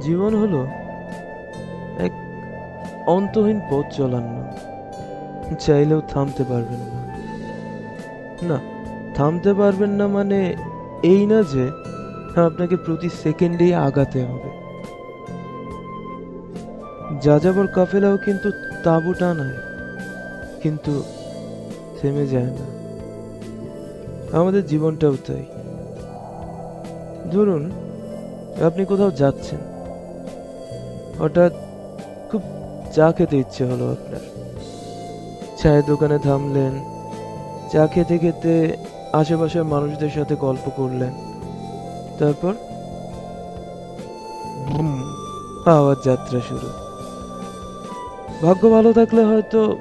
জীবন হলো এক অন্তহীন পথ চলার চাইলেও থামতে পারবেন না। না, থামতে পারবেন না মানে এই না যে আপনাকে প্রতি সেকেন্ডেই আগাতে হবে। যাযাবর কাফেলাও কিন্তু তাঁবু টানায় কিন্তু থেমে যায় না। আমাদের জীবনটাও তাই। ধরুন, আপনি কোথাও যাচ্ছেন। হঠাৎ খুব চা খেতে ইচ্ছে হলো আপনার। চায়ের দোকানে থামলেন চা খেতে খেতে আশেপাশের মানুষদের সাথে গল্প করলেন। তারপর? আবার যাত্রা শুরু। ভাগ্য ভালো থাকলে হয়তো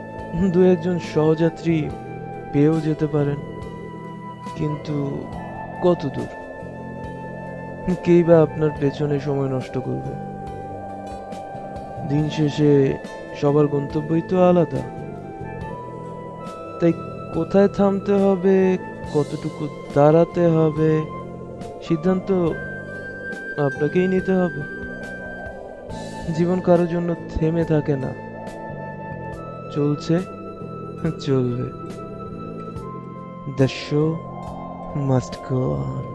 দু একজন সহযাত্রী পেয়েও যেতে পারেন কিন্তু কত দূর? কেই বা আপনার পেছনে সময় নষ্ট করবে? দিন শেষে সবার গন্তব্যই তো আলাদা। তাই কোথায় থামতে হবে, কতটুকু দাঁড়াতে হবে, সিদ্ধান্ত আপনাকেই নিতে হবে। জীবন কারোর জন্য থেমে থাকে না। চলছে, চলবে। The show must go on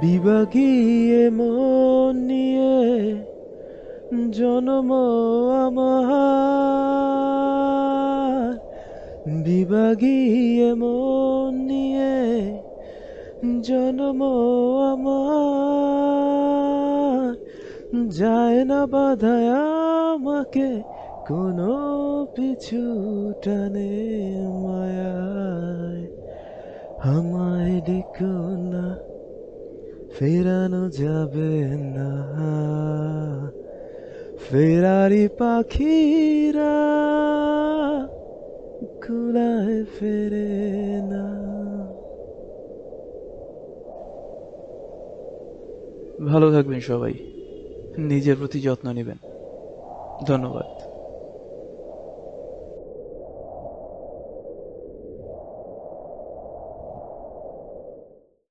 বিভাগীয় মন নিয়ে জনম আমার। বিভাগীয় মন নিয়ে জনম আমার। যায় না বাধায় আমাকে কোনো পিছু টানে মায়ায়। আমায় ডেকো না ফেরানো যাবে না। ফেরারি পাখিরা কুলায় ফেরে না। ভালো থাকবেন সবাই। নিজের প্রতি যত্ন নেবেন। ধন্যবাদ।